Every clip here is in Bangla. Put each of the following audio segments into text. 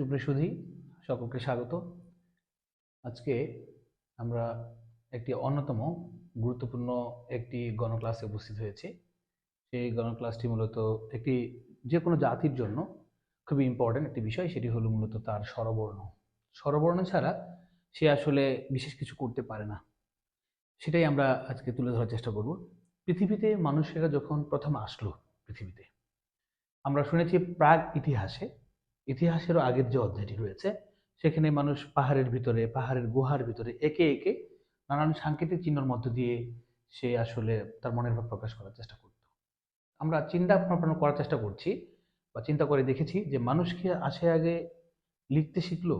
সুপ্রসুধি সকলকে স্বাগত। আজকে আমরা একটি অন্যতম গুরুত্বপূর্ণ একটি গণক্লাসে উপস্থিত হয়েছি। সেই গণক্লাসটি মূলত একটি যে কোনো জাতির জন্য খুবই ইম্পর্ট্যান্ট একটি বিষয়, সেটি হলো মূলত তার স্বরবর্ণ। স্বরবর্ণ ছাড়া সে আসলে বিশেষ কিছু করতে পারে না। সেটাই আমরা আজকে তুলে ধরার চেষ্টা করব। পৃথিবীতে মানুষেরা যখন প্রথম আসলো পৃথিবীতে, আমরা শুনেছি প্রাগ ইতিহাসে ইতিহাসেরও আগের যে অধ্যায়টি রয়েছে, সেখানে মানুষ পাহাড়ের ভিতরে, পাহাড়ের গুহার ভিতরে একে একে নানান সাংকেতিক চিহ্নর মধ্য দিয়ে সে আসলে তার মনের ভাব প্রকাশ করার চেষ্টা করত। আমরা চিন্তা ভাবনা করার চেষ্টা করছি বা চিন্তা করে দেখেছি যে মানুষ কি আসে আগে লিখতে শিখলো,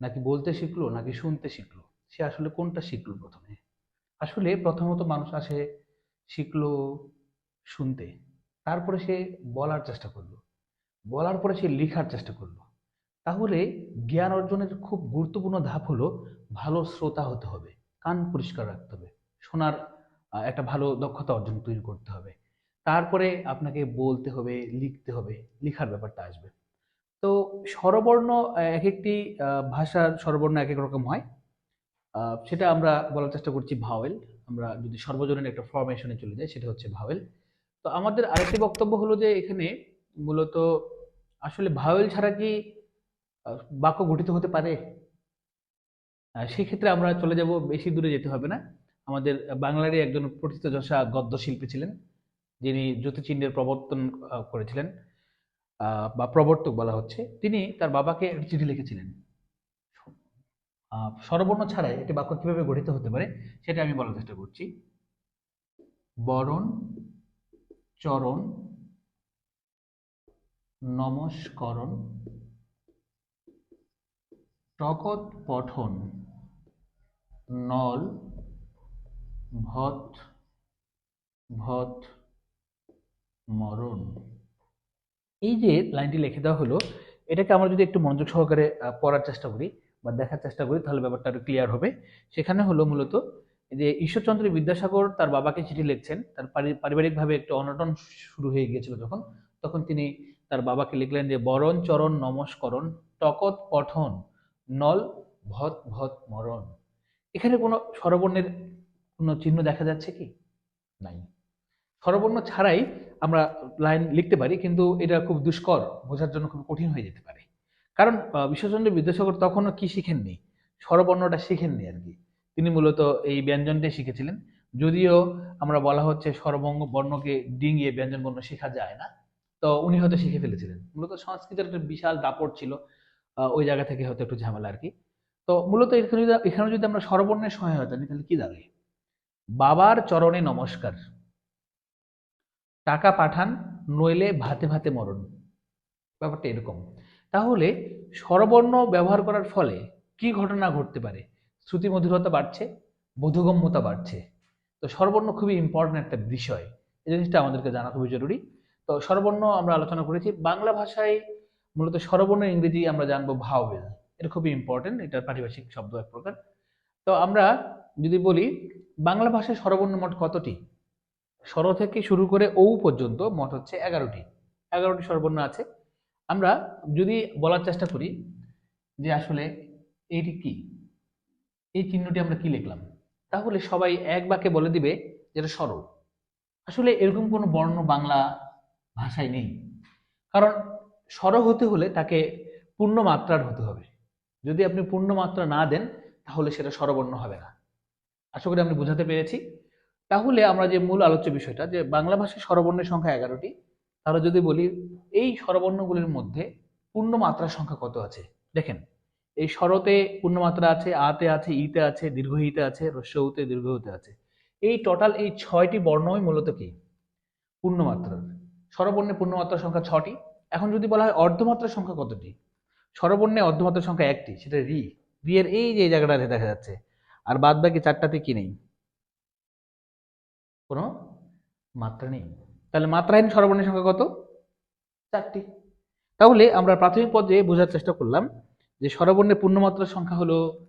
নাকি বলতে শিখলো, নাকি শুনতে শিখলো? সে আসলে কোনটা শিখলো প্রথমে? আসলে প্রথমত মানুষ আসে শিখলো শুনতে, তারপরে সে বলার চেষ্টা করল। বলার পরে সে লেখার চেষ্টা করল। তাহলে জ্ঞান অর্জনের খুব গুরুত্বপূর্ণ ধাপ হলো ভালো শ্রোতা হতে হবে, কান পরিষ্কার রাখতে হবে, শোনার একটা ভালো দক্ষতা অর্জন তৈরি করতে হবে। তারপরে আপনাকে বলতে হবে, লিখতে হবে, লেখার ব্যাপারটা আসবে। তো স্বরবর্ণ এক একটি ভাষার স্বরবর্ণ এক এক রকম হয়। সেটা আমরা বলার চেষ্টা করছি ভাওয়েল। আমরা যদি সর্বজনীন একটা ফরমেশনে চলে যাই, সেটা হচ্ছে ভাওয়েল। তো আমাদের আরেকটি বক্তব্য হলো যে এখানে মূলত আসলে ভাওয়েল ছাড়া কি বাক্য গঠিত হতে পারে? সেক্ষেত্রে আমরা চলে যাব, বেশি দূরে যেতে হবে না। আমাদের বাংলারই একজন প্রথিত যশা গদ্য শিল্পী ছিলেন, যিনি জ্যোতিচিহ্নের প্রবর্তন করেছিলেন বা প্রবর্তক বলা হচ্ছে। তিনি তার বাবাকে একটি চিঠি লিখেছিলেন। স্বরবর্ণ ছাড়াই একটি বাক্য কীভাবে গঠিত হতে পারে, সেটা আমি বলার চেষ্টা করছি। বরণ, চরণ নমস্করণ। টকত পঠন। নল। ভত ভত মরণ। এই যে লাইনটি লিখে দেওয়া হলো, এটাকে আমরা যদি একটু মনোযোগ সহকারে পড়ার চেষ্টা করি বা দেখার চেষ্টা করি, তাহলে ব্যাপারটা আরও ক্লিয়ার হবে। সেখানে হলো মূলত যে ঈশ্বরচন্দ্র বিদ্যাসাগর তার বাবাকে চিঠি লিখছেন, তার পারিবারিকভাবে একটু অনটন শুরু হয়ে গিয়েছিল যখন, তখন তিনি তার বাবাকে লিখলেন যে বরণ চরণ নমস্করণ টকত পঠন নল ভত ভত মরণ। এখানে কোনো স্বরবর্ণের কোনো চিহ্ন দেখা যাচ্ছে কি? নাই। স্বরবর্ণ ছাড়াই আমরা লাইন লিখতে পারি কিন্তু এটা খুব দুষ্কর বোঝার জন্য খুব কঠিন হয়ে যেতে পারে। কারণ আহ, ঈশ্বরচন্দ্র বিদ্যাসাগর তখনও কি শিখেননি? স্বরবর্ণটা শিখেননি আর কি। তিনি মূলত এই ব্যঞ্জনটাই শিখেছিলেন। যদিও আমরা বলা হচ্ছে স্বরবঙ্গ বর্ণকে ডিঙিয়ে ব্যঞ্জন বর্ণ শেখা যায় না তো উনি হয়তো শিখে ফেলেছিলেন। মূলত সংস্কৃতের একটা বিশাল দাপট ছিল ওই জায়গা থেকে হয়তো একটু ঝামেলা আর কি। তো মূলত এখানে যদি এখানে যদি আমরা স্বরবর্ণের সহায়তা নিই তাহলে কি দাঁড়ায় বাবার চরণে নমস্কার। টাকা পাঠান, নইলে ভাতে ভাতে মরণ। ব্যাপারটা এরকম। তাহলে স্বরবর্ণ ব্যবহার করার ফলে কি ঘটনা ঘটতে পারে? শ্রুতি মধুরতা বাড়ছে, বোধগম্যতা বাড়ছে। তো স্বরবর্ণ খুবই ইম্পর্টেন্ট একটা বিষয়। এই জিনিসটা আমাদেরকে জানা খুবই জরুরি। তো স্বরবর্ণ আমরা আলোচনা করেছি। বাংলা ভাষায় মূলত স্বরবর্ণের ইংরেজি আমরা জানব ভাওয়েল। এটা খুবই ইম্পর্টেন্ট এটা পারিভাষিক শব্দ এক প্রকার। তো আমরা যদি বলি, বাংলা ভাষায় স্বরবর্ণ মোট কতটি? স্বর থেকে শুরু করে ঔ পর্যন্ত মোট হচ্ছে এগারোটি। এগারোটি স্বরবর্ণ আছে। আমরা যদি বলার চেষ্টা করি যে আসলে এইটি কি? এই চিহ্নটি আমরা কি লিখলাম? তাহলে সবাই এক বাক্যে বলে দিবে যেটা স্বর আসলে এরকম কোনো বর্ণ বাংলা ভাষায় নেই। কারণ স্বর হতে হলে তাকে পূর্ণ মাত্রার হতে হবে। যদি আপনি পূর্ণ মাত্রা না দেন, তাহলে সেটা স্বরবর্ণ হবে না। আশা করি আমি বোঝাতে পেরেছি। তাহলে আমরা যে মূল আলোচ্য বিষয়টা, যে বাংলা ভাষায় স্বরবর্ণের সংখ্যা এগারোটি, তাহলে যদি বলি এই স্বরবর্ণগুলির মধ্যে পূর্ণ মাত্রার সংখ্যা কত আছে? দেখেন, এই স্বরতে পূর্ণমাত্রা আছে, আতে আছে, ইতে আছে দীর্ঘ ইতে আছে হ্রস্বউতে দীর্ঘ উতে আছে। এই টোটাল এই ছয়টি বর্ণই মূলত কি? পূর্ণমাত্রার। স্বরবর্ণে পূর্ণমাত্রার সংখ্যা ছটি। এখন যদি বলা হয় অর্ধমাত্রার সংখ্যা কতটি? স্বরবর্ণে অর্ধমাত্রার সংখ্যা একটি, সেটা রি। রি এর এই যে জায়গাটাতে দেখা যাচ্ছে। আর বাদ বাকি চারটাতে কি নেই? কোনো মাত্রা নেই। তাহলে মাত্রাহীন স্বরবর্ণের সংখ্যা কত? চারটি। তাহলে আমরা প্রাথমিক পর্যায়ে বোঝার চেষ্টা করলাম যে স্বরবর্ণে পূর্ণমাত্রার সংখ্যা হলো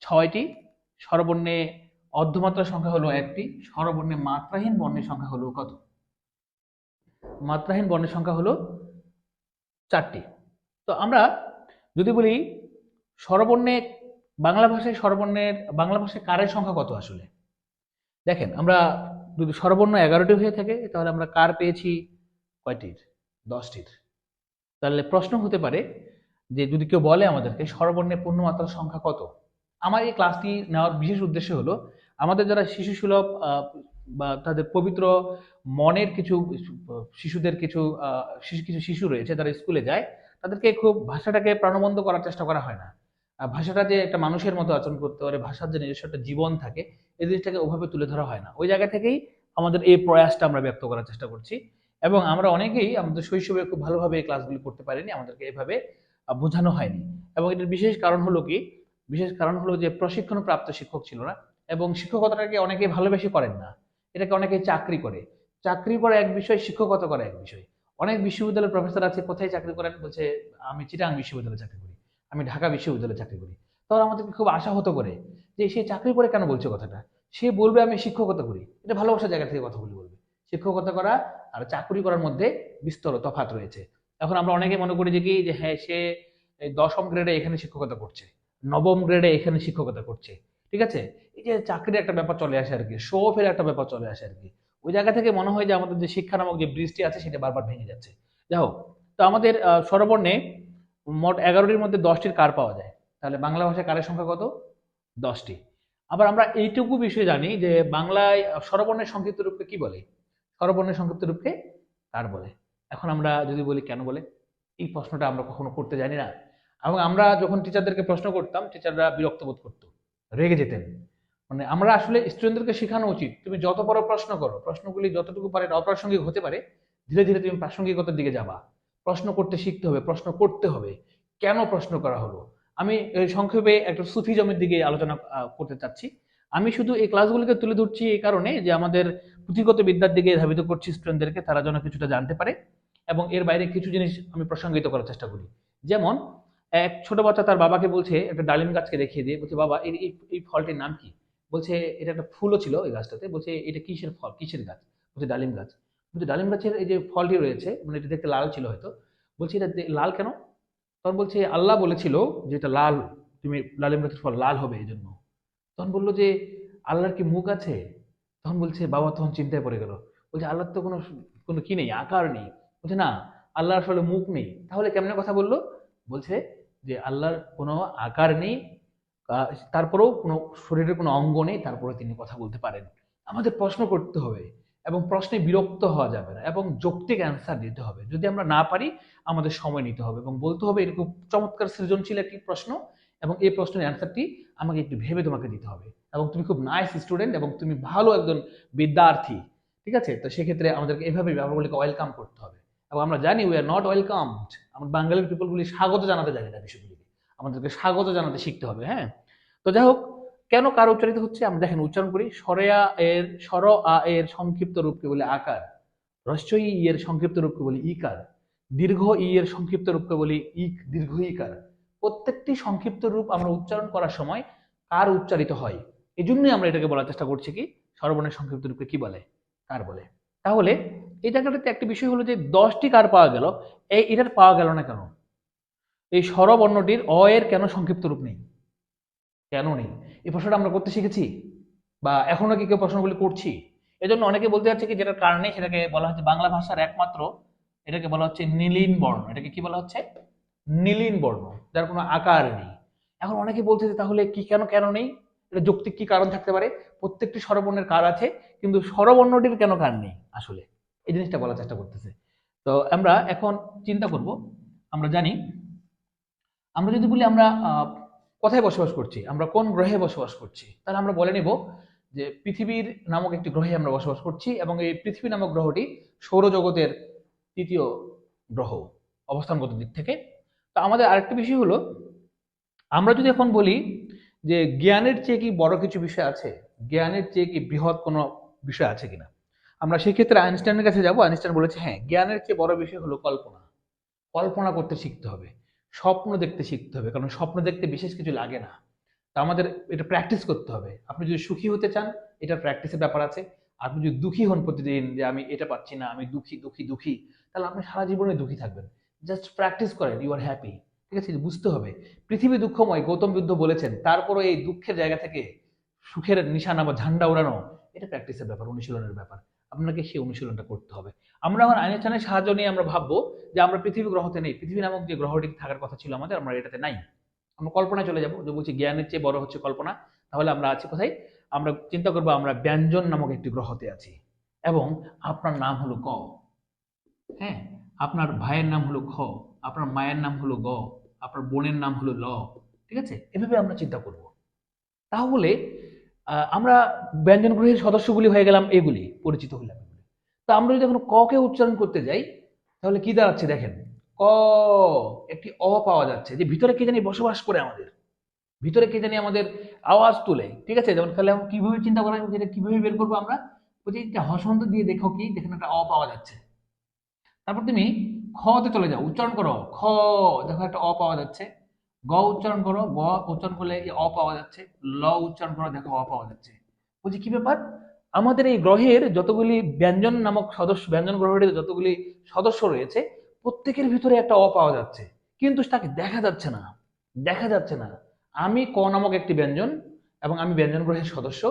ছয়টি স্বরবর্ণে অর্ধমাত্রার সংখ্যা হলো একটি স্বরবর্ণে মাত্রাহীন বর্ণের সংখ্যা হলো কত? মাত্রাহীন বর্ণের সংখ্যা হলো চারটি। তো আমরা যদি বলি স্বরবর্ণে, বাংলা ভাষায় স্বরবর্ণের, বাংলা ভাষায় কারের সংখ্যা কত আসলে? দেখেন, আমরা যদি স্বরবর্ণ এগারোটি হয়ে থাকে, তাহলে আমরা কার পেয়েছি? কয়টির? দশটির। তাহলে প্রশ্ন হতে পারে যে যদি কেউ বলে আমাদেরকে স্বরবর্ণের পূর্ণমাত্রার সংখ্যা কত? আমার এই ক্লাসটি নেওয়ার বিশেষ উদ্দেশ্য হলো, আমাদের যারা শিশু সুলভ বা তাদের পবিত্র মনের কিছু শিশুদের কিছু কিছু শিশু রয়েছে যারা স্কুলে যায়, তাদেরকে খুব ভাষাটাকে প্রাণবন্ত করার চেষ্টা করা হয় না। ভাষাটা যে একটা মানুষের মতো আচরণ করতে পারে, ভাষার যে নিজস্ব একটা জীবন থাকে, এই জিনিসটাকে ওভাবে তুলে ধরা হয় না। ওই জায়গা থেকেই আমাদের এই প্রয়াসটা আমরা ব্যক্ত করার চেষ্টা করছি এবং আমরা অনেকেই আমাদের শৈশবে খুব ভালোভাবে এই ক্লাসগুলি করতে পারিনি, আমাদেরকে এভাবে বোঝানো হয়নি। এবং এটার বিশেষ কারণ হলো কি? বিশেষ কারণ হলো যে প্রশিক্ষণ প্রাপ্ত শিক্ষক ছিল না এবং শিক্ষকতাটাকে অনেকে ভালোবেসে করেন না। এটাকে অনেকে চাকরি করে। চাকরি করা এক বিষয়, শিক্ষকতা করা এক বিষয়। অনেক বিশ্ববিদ্যালয়ের প্রফেসর আছে, কোথায় চাকরি করেন? বলছে, আমি চিটাং বিশ্ববিদ্যালয়ে চাকরি করি, আমি ঢাকা বিশ্ববিদ্যালয়ে চাকরি করি। তখন আমাদেরকে খুব আশা হতো করে যে, সে চাকরি করে কেন বলছে কথাটা? সে বলবে, আমি শিক্ষকতা করি। এটা ভালোবাসার জায়গা থেকে কথাগুলি বলবে। শিক্ষকতা করা আর চাকরি করার মধ্যে বিস্তর তফাৎ রয়েছে। এখন আমরা অনেকে মনে করি যে কি, যে হ্যাঁ সে দশম গ্রেডে এখানে শিক্ষকতা করছে, নবম গ্রেডে এখানে শিক্ষকতা করছে। ঠিক আছে? এই যে চাকরির একটা ব্যাপার চলে আসে আর কি শো অফের একটা ব্যাপার চলে আসে আর কি ওই জায়গা থেকে মনে হয় যে আমাদের যে শিক্ষা নামক যে ব্রিজটি আছে সেটা বারবার ভেঙে যাচ্ছে। যাই হোক তো আমাদের আহ, স্বরবর্ণে মোট এগারোটির মধ্যে দশটির কার পাওয়া যায়? তাহলে বাংলা ভাষায় কারের সংখ্যা কত? দশটি। আবার আমরা এইটুকু বিষয়ে জানি যে বাংলায় স্বরবর্ণের সংক্ষিপ্ত রূপকে কি বলে? স্বরবর্ণের সংক্ষিপ্ত রূপকে কার বলে? এখন আমরা যদি বলি কেন বলে এই প্রশ্নটা আমরা কখনো করতে জানি না। এবং আমরা যখন টিচারদেরকে প্রশ্ন করতাম টিচাররা বিরক্ত বোধ করতো। রেগে যেতেন। মানে আমরা আসলে স্টুডেন্টদেরকে শেখানো উচিত। তুমি যত বড় প্রশ্ন করো। প্রশ্নগুলি যতটুকু পারে অপ্রাসঙ্গিক হতে পারে। ধীরে ধীরে তুমি প্রাসঙ্গিকতার দিকে যাবা। প্রশ্ন করতে শিখতে হবে, প্রশ্ন করতে হবে। কেন প্রশ্ন করা হলো? আমি সংক্ষেপে একটা সুফিজমের দিকে আলোচনা করতে চাচ্ছি। আমি শুধু এই ক্লাসগুলিকে তুলে ধরছি এই কারণে যে আমাদের পুঁথিগত বিদ্যার দিকে ধাবিত করছি স্টুডেন্টদেরকে, তারা যেন কিছুটা জানতে পারে এবং এর বাইরে কিছু জিনিস আমি প্রসঙ্গিত করার চেষ্টা করি। যেমন এক ছোট বাচ্চা তার বাবাকে বলছে, একটা ডালিম গাছকে দেখিয়ে দিয়ে, বলছে, বাবা এই, এই- ফলটির নাম কি? বলছে, এটা একটা ফুলও ছিল এই গাছটাতে। বলছে, এটা কিসের ফল? কিসের গাছ? বলছে, ডালিম গাছ। বলছে, ডালিম গাছের এই যে ফলটি রয়েছে মানে এটা দেখতে লাল ছিল হয়তো। বলছে, এটা লাল কেন? তখন বলছে, আল্লাহ বলেছিল যে এটা লাল, তুমি ডালিম গাছের ফল লাল হবে এই জন্য তখন বলল যে, আল্লাহর কি মুখ আছে? তখন বলছে, বাবা তখন চিন্তায় পড়ে গেল। বলছে, আল্লাহর তো কোনো কোনো কি নেই, আকার নেই। বলছে, না, আল্লাহর আসলে মুখ নেই। তাহলে কেমনে কথা বলল? বলছে যে আল্লাহর কোনো আকার নেই তারপরেও কোনো শরীরের কোনো অঙ্গ নেই তারপরে তিনি কথা বলতে পারেন। আমাদের প্রশ্ন করতে হবে এবং প্রশ্নে বিরক্ত হওয়া যাবে না এবং যৌক্তিক অ্যান্সার দিতে হবে। যদি আমরা না পারি, আমাদের সময় নিতে হবে এবং বলতে হবে এরকম চমৎকার সৃজনশীল একটি প্রশ্ন এবং এই প্রশ্নের অ্যান্সারটি আমাকে একটু ভেবে তোমাকে দিতে হবে এবং তুমি খুব নাইস স্টুডেন্ট এবং তুমি ভালো একজন বিদ্যার্থী, ঠিক আছে? তো সেক্ষেত্রে আমাদেরকে এভাবে ব্যাপারগুলিকে ওয়েলকাম করতে হবে। এবং আমরা জানি উই আর নট ওয়েলকামড আমরা বাঙালির পিপলগুলি স্বাগত জানাতে জানি না বিষয়গুলিকে আমাদেরকে স্বাগত জানাতে শিখতে হবে হ্যাঁ? তো যাই হোক, কেন কার উচ্চারিত হচ্ছে? আমরা দেখেন উচ্চারণ করি, সরেয়া এর, সর আ এর সংক্ষিপ্ত রূপকে বলে আকার হ্রস্বই ই এর সংক্ষিপ্ত রূপকে বলি ইকার, দীর্ঘ ই এর সংক্ষিপ্ত রূপকে বলি ইক, দীর্ঘ ইকার। প্রত্যেকটি সংক্ষিপ্ত রূপ আমরা উচ্চারণ করার সময় কার উচ্চারিত হয়? এই জন্যই আমরা এটাকে বলার চেষ্টা করছি কি সর্বর্ণের সংক্ষিপ্ত রূপকে কি বলে? কার বলে? তাহলে এই জায়গাটাতে একটা বিষয় হলো যে দশটি কার পাওয়া গেল? এই এটার পাওয়া গেল না কেন? এই স্বরবর্ণটির অ এর কেন সংক্ষিপ্ত রূপ নেই? কেন নেই? এই প্রশ্নটা আমরা করতে শিখেছি? বা এখনও কি কেউ প্রশ্নগুলি করছি? এজন্য অনেকে বলতে যাচ্ছে কি যেটার কারণে সেটাকে বলা হচ্ছে বাংলা ভাষার একমাত্র এটাকে বলা হচ্ছে নীলিন বর্ণ। এটাকে কি বলা হচ্ছে? নীলিন বর্ণ, যার কোনো আকার নেই। এখন অনেকে বলছে যে তাহলে কি কেন কেন নেই? এটা যৌক্তিক কি কারণ থাকতে পারে? প্রত্যেকটি স্বরবর্ণের কার আছে, কিন্তু স্বরবর্ণটির কেন কার নেই আসলে? এই জিনিসটা বলার চেষ্টা করতেছে। তো আমরা এখন চিন্তা করব, আমরা জানি, আমরা যদি বলি আমরা কোথায় বসবাস করছি, আমরা কোন গ্রহে বসবাস করছি, তাহলে আমরা বলে নেব যে পৃথিবীর নামক একটি গ্রহে আমরা বসবাস করছি এবং এই পৃথিবী নামক গ্রহটি সৌরজগতের তৃতীয় গ্রহ অবস্থানগত দিক থেকে। তো আমাদের আরেকটা বিষয় হলো, আমরা যদি এখন বলি যে জ্ঞানের চেয়ে কি বড় কিছু বিষয় আছে, জ্ঞানের চেয়ে কি বৃহৎ কোনো বিষয় আছে কিনা? আমরা সেই ক্ষেত্রে আইনস্টাইনের কাছে যাব। আইনস্টাইন বলেছে হ্যাঁ জ্ঞানের চেয়ে বড় বিষয় হলো কল্পনা। কল্পনা করতে শিখতে হবে, স্বপ্ন দেখতে শিখতে হবে, কারণ স্বপ্ন দেখতে বিশেষ কিছু লাগে না। তা আমাদের এটা প্র্যাকটিস করতে হবে। আপনি যদি সুখী হতে চান, এটা প্র্যাকটিসের ব্যাপার আছে। আপনি যদি দুঃখী হন প্রতিদিন যে আমি এটা পাচ্ছি না, আমি দুঃখী দুঃখী দুঃখী, তাহলে আপনি সারা জীবনে দুঃখী থাকবেন। জাস্ট প্র্যাকটিস করেন ইউ আর হ্যাপি ঠিক আছে? বুঝতে হবে। পৃথিবী দুঃখময়, গৌতম বুদ্ধ বলেছেন, তারপরও এই দুঃখের জায়গা থেকে সুখের নিশানা বা ঝান্ডা ওড়ানো, এটা প্র্যাকটিসের ব্যাপার, অনুশীলনের ব্যাপার। আপনাকে সেই অনুশীলনটা করতে হবে। আমরা আমার আইনস্টাইনের সাহায্য নিয়ে আমরা ভাববো যে আমরা পৃথিবী গ্রহতে নেই। পৃথিবী নামক যে গ্রহটি থাকার কথা ছিল আমাদের, আমরা এটাতে নাই। আমরা কল্পনায় চলে যাব যে বলছি জ্ঞানের চেয়ে বড় হচ্ছে কল্পনা। তাহলে আমরা আছি কোথায়? আমরা চিন্তা করব আমরা ব্যঞ্জন নামক একটি গ্রহতে আছি। এবং আপনার নাম হলো ক হ্যাঁ? আপনার ভাইয়ের নাম হলো খ। আপনার মায়ের নাম হলো গ। আপনার বোনের নাম হলো ল। ঠিক আছে? এভাবে আমরা চিন্তা করব। তাহলে আমরা ব্যঞ্জন গ্রহের সদস্যগুলি হয়ে গেলাম এগুলি, পরিচিত হলাম তা আমরা যদি এখন ক কে উচ্চারণ করতে যাই, তাহলে কি দাঁড়াচ্ছে দেখেন? ক, একটি অ পাওয়া যাচ্ছে, যে ভিতরে কে জানি বসবাস করে আমাদের। ভিতরে কে জানি আমাদের আওয়াজ তুলে, ঠিক আছে? যেমন তাহলে আমরা কীভাবে চিন্তা করা যেটা কীভাবে বের করব আমরা? বলছি একটা হসন্ত দিয়ে দেখো কি দেখেন একটা অ পাওয়া যাচ্ছে। তারপর তুমি খতে চলে যাও, উচ্চারণ করো, খ, দেখো একটা অ পাওয়া যাচ্ছে। গ উচ্চারণ করো, গ উচ্চারণ করলে অ পাওয়া যাচ্ছে, ল উচ্চারণ করো, দেখো অ পাওয়া যাচ্ছে। বুঝি কি ব্যাপার? আমাদের এই গ্রহের যতগুলি ব্যঞ্জন নামক সদস্য, ব্যঞ্জন গ্রহের যতগুলি সদস্য রয়েছে, প্রত্যেকের ভিতরে একটা অ পাওয়া যাচ্ছে। কিন্তু তাকে দেখা যাচ্ছে না, দেখা যাচ্ছে না। আমি ক নামক একটি ব্যঞ্জন এবং আমি ব্যঞ্জন গ্রহের সদস্য,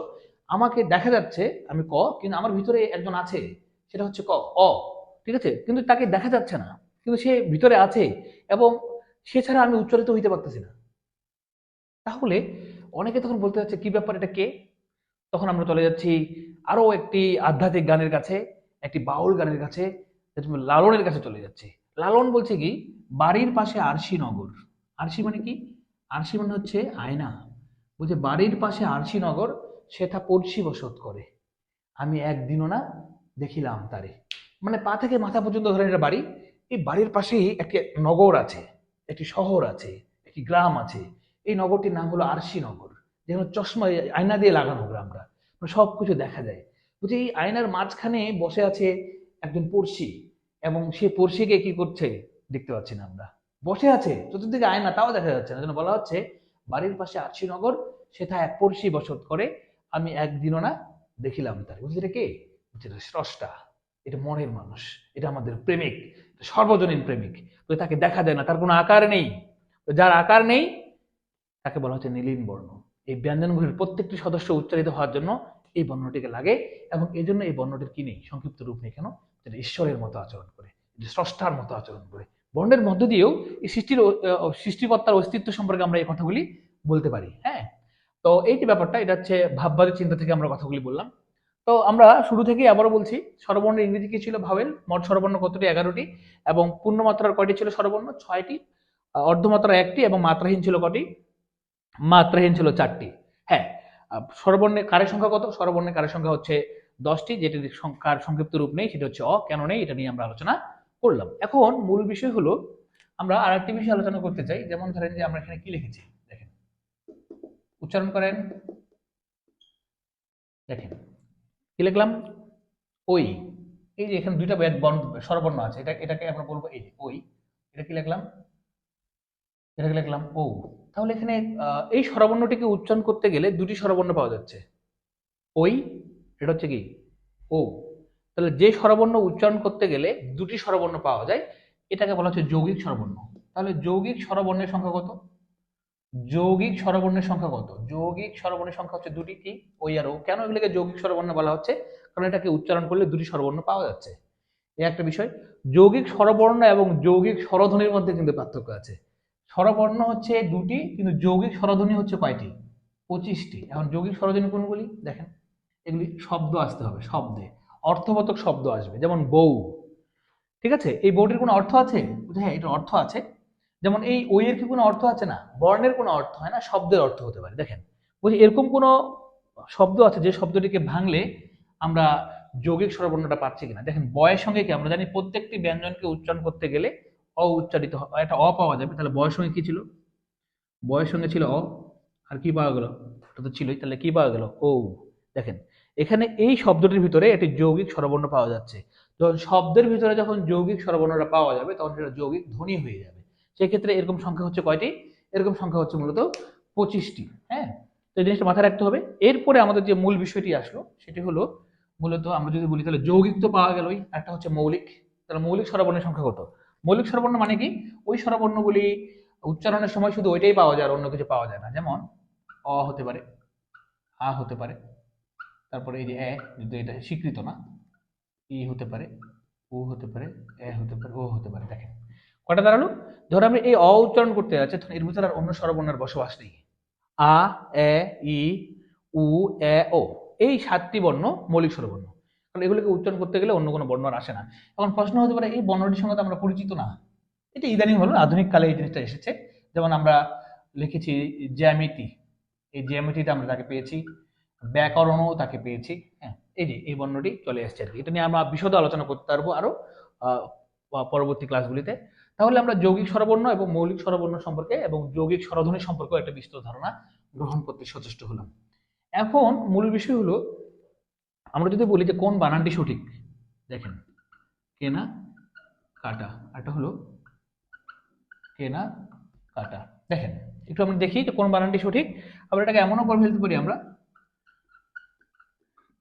আমাকে দেখা যাচ্ছে আমি ক, কিন্তু আমার ভিতরে একজন আছে, সেটা হচ্ছে ক, অ, ঠিক আছে? কিন্তু তাকে দেখা যাচ্ছে না, কিন্তু সে ভিতরে আছে এবং সে ছাড়া আমি উচ্চারিত হইতে পারতেছি না। তাহলে অনেকে তখন বলতে যাচ্ছে, কি ব্যাপার, এটা কে? তখন আমরা চলে যাচ্ছি আরও একটি আধ্যাত্মিক গানের কাছে, একটি বাউল গানের কাছে লালনের কাছে চলে যাচ্ছে। লালন বলছে কি, বাড়ির পাশে আরশি নগর। আরশি মানে কি? আরশি মানে হচ্ছে আয়না। বলছে, বাড়ির পাশে আরশি নগর সেটা পড়শি বসত করে। আমি একদিনও না দেখিলাম তারে। মানে পা থেকে মাথা পর্যন্ত ধরেন এটা বাড়ি। এই বাড়ির পাশেই একটি নগর আছে। একটি শহর আছে একটি গ্রাম আছে। এই নগরটির নাম হলো আরশি নগর যেখানে চশমা আয়না দিয়ে লাগানো গ্রামটা। মানে সব কিছু দেখা যায়। বুঝি এই আয়নার মাঝখানে বসে আছে একজন পড়শি এবং সে পড়শিকে কি করছে দেখতে পাচ্ছি না আমরা। বসে আছে চতুর্দিকে আয়না তাও দেখা যাচ্ছে না। যেন বলা হচ্ছে বাড়ির পাশে আরশি নগর সেটা এক পড়শি বসত করে আমি একদিনও না দেখিলাম তার। বুঝলি কে? বলছে, স্রষ্টা। এটা মনের মানুষ, এটা আমাদের প্রেমিক সর্বজনীন প্রেমিক। তো তাকে দেখা যায় না, তার কোনো আকার নেই। তো যার আকার নেই, তাকে বলা হচ্ছে নীলিন বর্ণ। এই ব্যঞ্জনগুলির প্রত্যেকটি সদস্য উচ্চারিত হওয়ার জন্য এই বর্ণটিকে লাগে এবং এই জন্য এই বর্ণটির কি নেই? সংক্ষিপ্ত রূপ নেই কেন? যেটা ঈশ্বরের মতো আচরণ করে স্রষ্টার মতো আচরণ করে। বর্ণের মধ্য দিয়েও এই সৃষ্টির সৃষ্টিকর্তার অস্তিত্ব সম্পর্কে আমরা এই কথাগুলি বলতে পারি হ্যাঁ? তো এই যে ব্যাপারটা, এটা হচ্ছে ভাববাদী চিন্তা থেকে আমরা কথাগুলি বললাম। তো আমরা শুরু থেকেই আবারও বলছি, স্বরবর্ণের ইংরেজি কি ছিল ভাবেল মোট স্বরবর্ণ কতটি? এগারোটি। এবং পূর্ণমাত্রার কয়টি ছিল স্বরবর্ণ? ছয়টি। অর্ধমাত্রা একটি এবং মাত্রাহীন ছিল কটি? মাত্রাহীন ছিল চারটি। হ্যাঁ স্বরবর্ণের কারের সংখ্যা কত? স্বরবর্ণের কারের সংখ্যা হচ্ছে দশটি যেটির সং- কার সংক্ষিপ্ত রূপ নেই, সেটা হচ্ছে অ। কেন নেই? এটা নিয়ে আমরা আলোচনা করলাম। এখন মূল বিষয় হলো, আমরা আর একটি বিষয় আলোচনা করতে চাই। যেমন ধরেন যে আমরা এখানে কি লিখেছি? দেখেন। উচ্চারণ করেন। দেখেন। কি লিখলাম? ওই। এই যে এখানে দুইটা স্বরবর্ণ আছে, এটা, এটাকে আমরা বলব এই ওই। এটা কি লিখলাম? এটাকে লিখলাম? ও। তাহলে এখানে এই স্বরবর্ণটিকে উচ্চারণ করতে গেলে দুটি স্বরবর্ণ পাওয়া যাচ্ছে। ওই, এটা হচ্ছে কি? ও। তাহলে যে স্বরবর্ণ উচ্চারণ করতে গেলে দুটি স্বরবর্ণ পাওয়া যায়। এটাকে বলা হচ্ছে যৌগিক স্বরবর্ণ। তাহলে যৌগিক স্বরবর্ণের সংখ্যা কত? যৌগিক স্বরবর্ণের সংখ্যা কত? যৌগিক স্বরবর্ণের সংখ্যা হচ্ছে দুটি কি ওই আর ও। কেন এগুলোকে যৌগিক স্বরবর্ণ বলা হচ্ছে? কারণ এটাকে উচ্চারণ করলে দুটি স্বরবর্ণ পাওয়া যাচ্ছে। এই একটা বিষয়। যৌগিক স্বরবর্ণ এবং যৌগিক স্বরধ্বনির মধ্যে কিন্তু পার্থক্য আছে। স্বরবর্ণ হচ্ছে দুটি, কিন্তু যৌগিক স্বরধ্বনি হচ্ছে কয়টি? পঁচিশটি। এখন যৌগিক স্বরধ্বনি কোনগুলি? দেখেন। এগুলি শব্দ আসতে হবে, শব্দে। অর্থবোধক শব্দ আসবে, যেমন বউ। ঠিক আছে? এই বউটির কোনো অর্থ আছে? হ্যাঁ এটার অর্থ আছে। যেমন এই ওই এর কি কোনো অর্থ আছে না? বর্ণের কোনো অর্থ হয় না, শব্দের অর্থ হতে পারে। দেখেন, বলছি এরকম কোনো শব্দ আছে যে শব্দটিকে ভাঙলে আমরা যৌগিক স্বরবর্ণটা পাচ্ছি কিনা? দেখেন, বয়ের সঙ্গে কি, আমরা জানি প্রত্যেকটি ব্যঞ্জনকে উচ্চারণ করতে গেলে অ উচ্চারিত একটা অ পাওয়া যাবে। তাহলে বয়ের সঙ্গে কি ছিল? বয়ের সঙ্গে ছিল অ। আর কি পাওয়া গেল? ওটা তো ছিলই, তাহলে কি পাওয়া গেল? ও দেখেন, এখানে এই শব্দটির ভিতরে একটি যৌগিক স্বরবর্ণ পাওয়া যাচ্ছে। যখন শব্দের ভিতরে যখন যৌগিক স্বরবর্ণটা পাওয়া যাবে, তখন সেটা যৌগিক ধ্বনি হয়ে যাবে। সেক্ষেত্রে এরকম সংখ্যা হচ্ছে কয়টি? এরকম সংখ্যা হচ্ছে মূলত পঁচিশটি হ্যাঁ? তো এই জিনিসটা মাথায় রাখতে হবে। এরপরে আমাদের যে মূল বিষয়টি আসলো, সেটি হলো মূলত আমরা যদি বলি তাহলে যৌগিক তো পাওয়া গেলই, একটা হচ্ছে মৌলিক। তাহলে মৌলিক স্বরবর্ণের সংখ্যা কত? মৌলিক স্বরবর্ণ মানে কি? ওই স্বরবর্ণগুলি উচ্চারণের সময় শুধু ওইটাই পাওয়া যায় আর অন্য কিছু পাওয়া যায় না। যেমন অ হতে পারে, আ হতে পারে, তারপরে এই যে এ যদি এটা স্বীকৃত না। ই হতে পারে, উ হতে পারে, এ হতে পারে, ও হতে পারে। দেখেন, কটা দাঁড়াল? ধরো আমি এই অ উচ্চারণ করতে যাচ্ছি তখন এর ভিতরে আর অন্য স্বরবর্ণের বসবাস নেই। আ এ ই উ এ ও এই সাতটি বর্ণ মৌলিক স্বরবর্ণ। কারণ এগুলোকে উচ্চারণ করতে গেলে অন্য কোনো বর্ণ আর আসে না। এখন প্রশ্ন হতে পারে এই বর্ণটির সঙ্গে তো আমরা পরিচিত না? এটা ইদানিং হলো আধুনিক কালে এই জিনিসটা এসেছে। যেমন আমরা লিখেছি জ্যামিতি। এই জ্যামিতিটা আমরা তাকে পেয়েছি। ব্যাকরণও তাকে পেয়েছি। হ্যাঁ এই যে এই বর্ণটি চলে এসেছে আর কি। এটা নিয়ে আমরা বিশদ আলোচনা করতে পারব আরও আহ, পরবর্তী ক্লাসগুলিতে তাহলে আমরা যৌগিক স্বরবর্ণ এবং মৌলিক স্বরবর্ণ সম্পর্কে এবং যৌগিক স্বরধ্বনি সম্পর্কে একটা বিস্তৃত ধারণা গ্রহণ করতে সচেষ্ট হলাম। এখন মূল বিষয় হলো, আমরা যদি বলি যে কোন বানানটি সঠিক, দেখেন, কেনা, কাটা এটা হলো কেনা, কাটা। দেখেন, একটু আমরা দেখি যে কোন বানানটি সঠিক, আবার এটাকে এমনও করে ফেলতে পারি আমরা,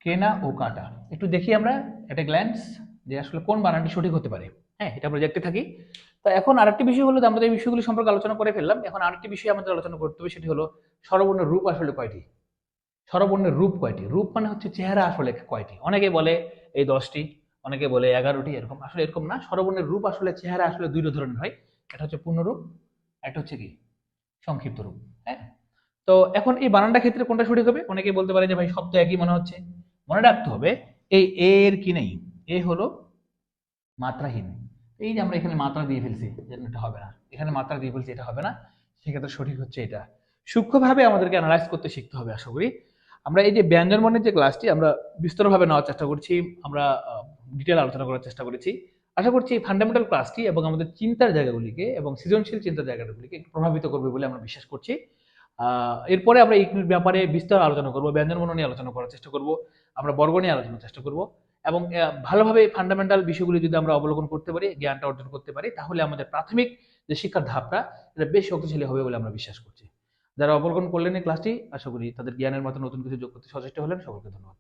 কেনা ও কাটা। একটু দেখি আমরা একটা গ্ল্যান্স যে আসলে কোন বানানটি সঠিক হতে পারে। হ্যাঁ এটা আমরা দেখতে থাকি। তো এখন আরেকটি বিষয় হলো আমরা এই বিষয়গুলি সম্পর্কে আলোচনা করে ফেললাম। এখন আরেকটি বিষয় আমাদের আলোচনা করতে হবে, সেটি হলো স্বরবর্ণের রূপ আসলে কয়টি? স্বরবর্ণের রূপ কয়টি? রূপ মানে হচ্ছে চেহারা আসলে কয়টি? অনেকে বলে এই দশটি, অনেকে বলে এগারোটি, এরকম আসলে এরকম না। স্বরবর্ণের রূপ আসলে চেহারা আসলে দুই ধরনের হয়। একটা হচ্ছে পূর্ণরূপ একটা হচ্ছে কি? সংক্ষিপ্ত রূপ হ্যাঁ? তো এখন এই বানানটা ক্ষেত্রে কোনটা সঠিক হবে? অনেকে বলতে পারে যে ভাই তো একই মনে হচ্ছে। মনে রাখতে হবে, এই এর কি নেই? এ হলো মাত্রাহীন। এই যে আমরা এখানে মাত্রা দিয়ে ফেলছি যেন এটা হবে না। এখানে মাত্রা দিয়ে ফেলছি, এটা হবে না। সেক্ষেত্রে সঠিক হচ্ছে এটা। সূক্ষ্মভাবে আমাদেরকে অ্যানালাইজ করতে শিখতে হবে, আশা করি। আমরা এই যে ব্যঞ্জন বর্ণের যে ক্লাসটি আমরা বিস্তরভাবে নেওয়ার চেষ্টা করছি, আমরা ডিটেল আলোচনা করার চেষ্টা করেছি। আশা করছি এই ফান্ডামেন্টাল ক্লাসটি এবং আমাদের চিন্তার জায়গাগুলিকে এবং সৃজনশীল চিন্তার জায়গাগুলিকে একটু প্রভাবিত করবে বলে আমরা বিশ্বাস করছি। এরপরে আমরা এই ব্যাপারে বিস্তার আলোচনা করব ব্যঞ্জন বর্ণ নিয়ে আলোচনা করার চেষ্টা করব। আমরা বর্গ নিয়ে আলোচনার চেষ্টা করব। এবং ভালোভাবে ফান্ডামেন্টাল বিষয়গুলি যদি আমরা অবলোকন করতে পারি, জ্ঞানটা অর্জন করতে পারি, তাহলে আমাদের প্রাথমিক যে শিক্ষার ধাপটা, এটা বেশ শক্তিশালী হবে বলে আমরা বিশ্বাস করছি। যারা অবলোকন করলেন এই ক্লাসটি আশা করি তাদের জ্ঞানের মতো নতুন কিছু যোগ করতে সচেষ্ট হলেন। সকলকে ধন্যবাদ।